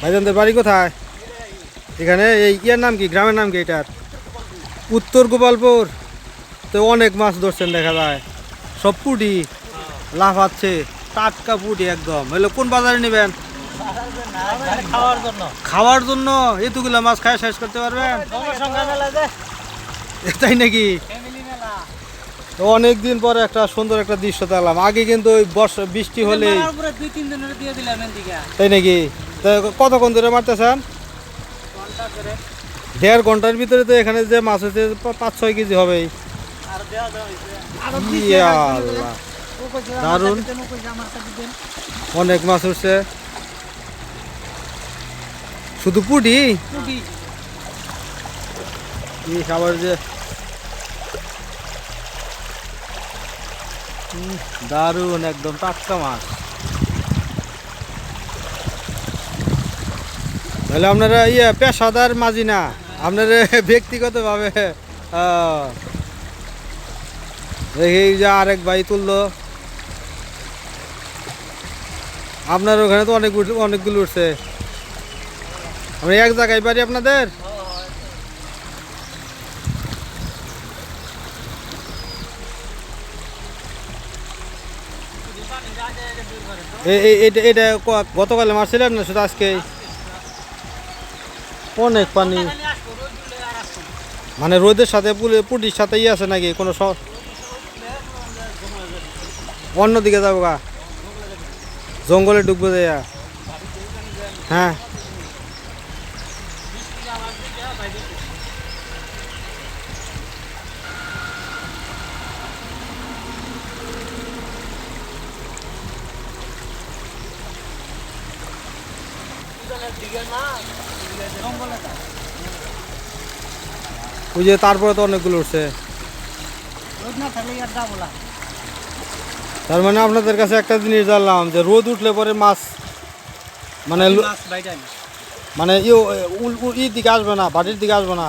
ভাইজানদের বাড়ি কোথায়? এখানে এই ইয়ার নাম কি? গ্রামের নাম কি এটার? উত্তর গোপালপুর। তো অনেক মাছ ধরছেন দেখা যায়। সব পুটি লাফাচ্ছে। টাটকা পুটি একদম। এগুলো কোন বাজারে নেবেন? খাওয়ার জন্য। এতগুলো মাছ খায় শেষ করতে পারবেন? তাই নাকি? অনেক দিন পরে একটা সুন্দর একটা দৃশ্য দেখলাম। আগে কিন্তু ওই বর্ষা বৃষ্টি এদিকে। তাই নাকি? তা কতক্ষণ ধরে মারতেছেন? ঘণ্টা করে দেড় ঘণ্টার ভিতরে তো এখানে যে মাছ হচ্ছে পাঁচ ছয় কেজি হবে হয়েছে। দারুণ। অনেক মাছ উঠছে শুধু পুটি? কি খাবার যে দারুণ একদম টাটকা মাছ। তাহলে আপনারা ইয়ে পেশাদার মাঝি না, আপনারা ব্যক্তিগতভাবে দেখি যে আরেক ভাই তুললো। আপনার ওখানে তো অনেক অনেকগুলো উঠছে। আমি এক জায়গায় পারি আপনাদের? এটা এটা গতকালে মারছিলেন না, শুধু আজকে অনেক পানি। মানে রোদের সাথে পুটির সাথে ইয়ে আছে নাকি কোনো অন্যদিকে যাব গা। জঙ্গলে ঢুকবো যাইয়া হ্যাঁ। ওই যে তারপরে তো অনেকগুলো উঠছে। তার মানে আপনাদের কাছে একটা জিনিস জানলাম যে রোদ উঠলে পরে মাছ মানে মানে ইয়ে ই দিকে আসবে না বাড়ির দিকে আসবে না।